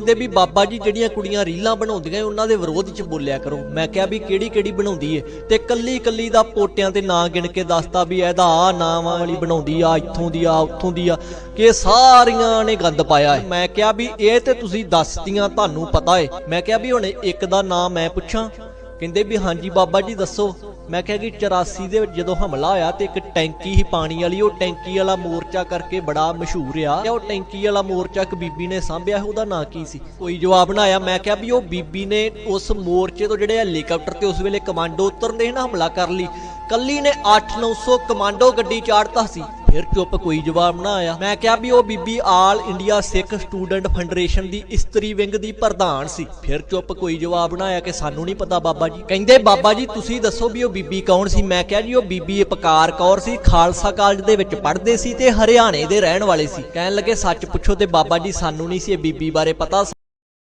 ਕਹਿੰਦੇ ਵੀ ਬਾਬਾ ਜੀ ਜਿਹੜੀਆਂ ਕੁੜੀਆਂ ਰੀਲਾਂ ਬਣਾਉਂਦੀਆਂ ਉਹਨਾਂ ਦੇ ਵਿਰੋਧ 'ਚ ਬੋਲਿਆ ਕਰੋ। ਮੈਂ ਕਿਹਾ ਵੀ ਕਿਹੜੀ ਕਿਹੜੀ ਬਣਾਉਂਦੀ ਏ? ਤੇ ਕੱਲੀ ਕੱਲੀ ਦਾ ਪੋਟਿਆਂ ਤੇ ਨਾਂ ਗਿਣ ਕੇ ਦੱਸਤਾ ਵੀ ਇਹਦਾ ਆ ਨਾਵਾਂ ਵਾਲੀ ਬਣਾਉਂਦੀ ਆ, ਇੱਥੋਂ ਦੀ ਆ, ਉੱਥੋਂ ਦੀ ਆ, ਕਿ ਸਾਰੀਆਂ ਨੇ ਗੰਦ ਪਾਇਆ ਏ। ਮੈਂ ਕਿਹਾ ਵੀ ਇਹ ਤੇ ਤੁਸੀਂ ਦੱਸਤੀਆਂ, ਤੁਹਾਨੂੰ ਪਤਾ ਏ। ਮੈਂ ਕਿਹਾ ਵੀ ਹੁਣ ਇੱਕ ਦਾ ਨਾਂ ਮੈਂ ਪੁੱਛਾਂ। ਕਹਿੰਦੇ ਵੀ ਹਾਂਜੀ ਬਾਬਾ ਜੀ ਦੱਸੋ। ਮੈਂ ਕਿਹਾ ਕਿ 84 ਦੇ ਵਿੱਚ ਜਦੋਂ ਹਮਲਾ ਹੋਇਆ ਤੇ ਇੱਕ ਟੈਂਕੀ ਹੀ ਪਾਣੀ ਵਾਲੀ, ਉਹ ਟੈਂਕੀ ਵਾਲਾ ਮੋਰਚਾ ਕਰਕੇ ਬੜਾ ਮਸ਼ਹੂਰ ਆ ਤੇ ਉਹ ਟੈਂਕੀ ਵਾਲਾ ਮੋਰਚਾ ਇੱਕ ਬੀਬੀ ਨੇ ਸਾਂਭਿਆ ਉਹਦਾ ਨਾਂ ਕੀ ਸੀ? ਕੋਈ ਜਵਾਬ ਨਾ ਆਇਆ, ਮੈਂ ਕਿਹਾ ਵੀ ਉਹ ਬੀਬੀ ਨੇ ਉਸ ਮੋਰਚੇ ਤੋਂ ਜਿਹੜੇ ਹੈਲੀਕਾਪਟਰ ਤੇ ਉਸ ਵੇਲੇ ਕਮਾਂਡੋ ਉਤਰਦੇ ਸੀ ਨਾ ਹਮਲਾ ਕਰ ਲਈ, ਕੱਲੀ ਨੇ 8-900 ਕਮਾਂਡੋ ਗੱਡੀ ਚਾੜਤਾ ਸੀ। ਫਿਰ ਚੁੱਪ ਕੋਈ ਜਵਾਬ ਨਾ ਆਇਆ। ਮੈਂ ਕਿਹਾ ਵੀ ਉਹ ਬੀਬੀ All India Sikh student federation ਦੀ ਇਸਤਰੀ ਵਿੰਗ ਦੀ ਪ੍ਰਧਾਨ ਸੀ। ਫਿਰ ਚੁੱਪ ਕੋਈ ਜਵਾਬ ਨਾ ਆਇਆ ਕਿ ਸਾਨੂੰ ਨਹੀਂ ਪਤਾ ਬਾਬਾ ਜੀ। ਕਹਿੰਦੇ, ਬਾਬਾ ਜੀ, ਤੁਸੀਂ ਦੱਸੋ ਵੀ ਉਹ ਬੀਬੀ ਕੌਣ ਸੀ? ਮੈਂ ਕਿਹਾ ਜੀ, ਉਹ ਬੀਬੀ ਇਪਕਾਰ ਕੌਰ ਸੀ, ਖਾਲਸਾ ਕਾਲਜ ਦੇ ਵਿੱਚ ਪੜ੍ਹਦੇ ਸੀ ਤੇ ਹਰਿਆਣੇ ਦੇ ਰਹਿਣ ਵਾਲੇ ਸੀ। ਕਹਿਣ ਲੱਗੇ, ਸੱਚ ਪੁੱਛੋ ਤੇ ਬਾਬਾ ਜੀ, ਸਾਨੂੰ ਨਹੀਂ ਸੀ ਇਹ ਬੀਬੀ ਬਾਰੇ ਪਤਾ